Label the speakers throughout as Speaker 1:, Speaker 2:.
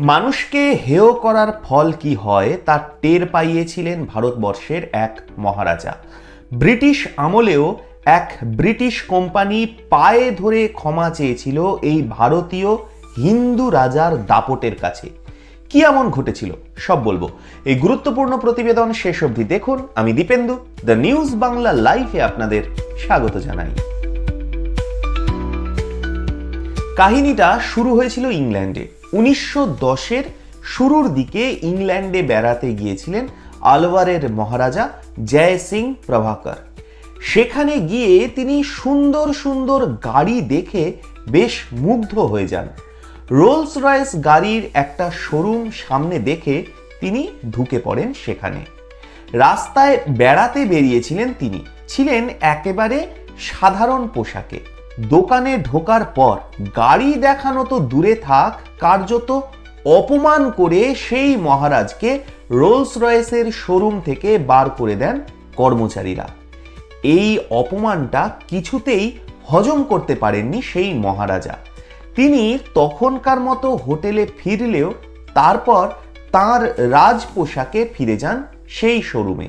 Speaker 1: মানুষকে হেয় করার ফল কি হয় তা টের পাইয়েছিলেন ভারতবর্ষের এক মহারাজা। ব্রিটিশ আমলেও এক ব্রিটিশ কোম্পানি পায়ে ধরে ক্ষমা চেয়েছিল এই ভারতীয় হিন্দু রাজার দাপটের কাছে। কি এমন ঘটেছিল, সব বলব। এই গুরুত্বপূর্ণ প্রতিবেদন শেষ অবধি দেখুন। আমি দীপেন্দু, দ্য নিউজ বাংলা লাইভে আপনাদের স্বাগত জানাই। কাহিনীটা শুরু হয়েছিল ইংল্যান্ডে। উনিশশো দশের শুরুর দিকে ইংল্যান্ডে বেড়াতে গিয়েছিলেন আলওয়ারের মহারাজা জয় সিং প্রভাকর। সেখানে গিয়ে তিনি সুন্দর সুন্দর গাড়ি দেখে বেশ মুগ্ধ হয়ে যান। রোলস রয়েস গাড়ির একটা শোরুম সামনে দেখে তিনি ঢুকে পড়েন সেখানে। রাস্তায় বেড়াতে বেরিয়েছিলেন তিনি। ছিলেন একেবারে সাধারণ পোশাকে। দোকানে ঢোকার পর গাড়ি দেখানো তো দূরে থাক, কার্যত অপমান করে সেই মহারাজকে রোলস রয়েসের শোরুম থেকে বার করে দেন কর্মচারীরা। এই অপমানটা কিছুতেই হজম করতে পারেননি সেই মহারাজা। তিনি তখনকার মতো হোটেলে ফিরলেও তারপর তার রাজ পোশাকে ফিরে যান সেই শোরুমে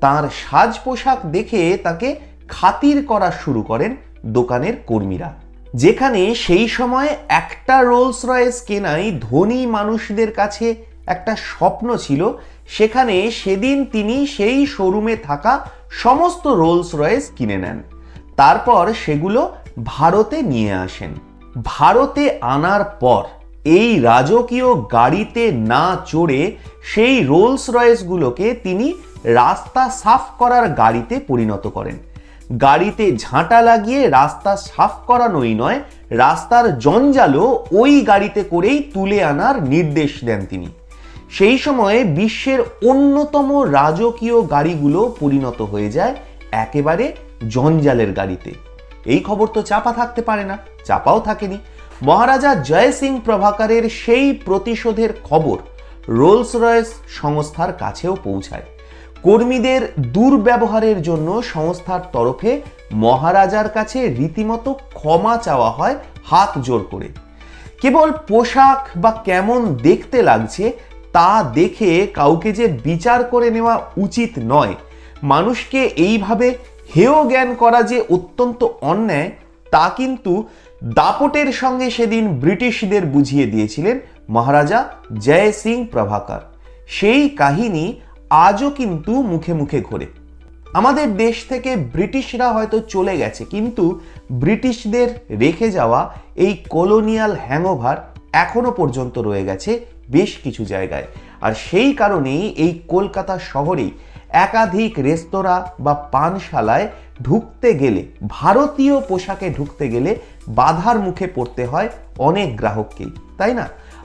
Speaker 1: তার সাজ পোশাক দেখে তাকে খাতির করা শুরু করেন দোকানের কর্মীরা। যেখানে সেই সময় একটা রোলস রয়েস কেনাই ধনী মানুষদের কাছে একটা স্বপ্ন ছিল, সেখানে সেদিন তিনি সেই শোরুমে থাকা সমস্ত রোলস রয়েস কিনে নেন। তারপর সেগুলো ভারতে নিয়ে আসেন। ভারতে আনার পর এই রাজকীয় গাড়িতে না চড়ে সেই রোলস রয়েসগুলোকে তিনি রাস্তা সাফ করার গাড়িতে পরিণত করেন। গাড়িতে ঝাঁটা লাগিয়ে রাস্তা সাফ করানোই নয়, রাস্তার জঞ্জালও ওই গাড়িতে করেই তুলে আনার নির্দেশ দেন তিনি। সেই সময়ে বিশ্বের অন্যতম রাজকীয় গাড়িগুলো পরিণত হয়ে যায় একেবারে জঞ্জালের গাড়িতে। এই খবর তো চাপা থাকতে পারে না, চাপাও থাকেনি। মহারাজা জয় সিং প্রভাকারের সেই প্রতিশোধের খবর রোলস রয়েস সংস্থার কাছেও পৌঁছায়। কর্মীদের দুর্ব্যবহারের জন্য সংস্থার তরফে মহারাজার কাছে রীতিমতো ক্ষমা চাওয়া হয় হাত জোর করে। কেবল পোশাক বা কেমন দেখতে লাগছে তা দেখে কাউকে যে বিচার করে নেওয়া উচিত নয়, মানুষকে এইভাবে হেয় জ্ঞান করা যে অত্যন্ত অন্যায়, তা কিন্তু দাপটের সঙ্গে সেদিন ব্রিটিশদের বুঝিয়ে দিয়েছিলেন মহারাজা জয় সিং প্রভাকর। সেই কাহিনী আজও কিন্তু মুখে মুখে ঘোরে। আমাদের দেশ থেকে ব্রিটিশরা হয়তো চলে গেছে, কিন্তু ব্রিটিশদের রেখে যাওয়া এই কলোনিয়াল হ্যাংওভার এখনও পর্যন্ত রয়ে গেছে বেশ কিছু জায়গায়। আর সেই কারণেই এই কলকাতা শহরেই একাধিক রেস্তোরাঁ বা পানশালায় ঢুকতে গেলে, ভারতীয় পোশাকে ঢুকতে গেলে বাধার মুখে পড়তে হয় অনেক গ্রাহককেই, তাই না?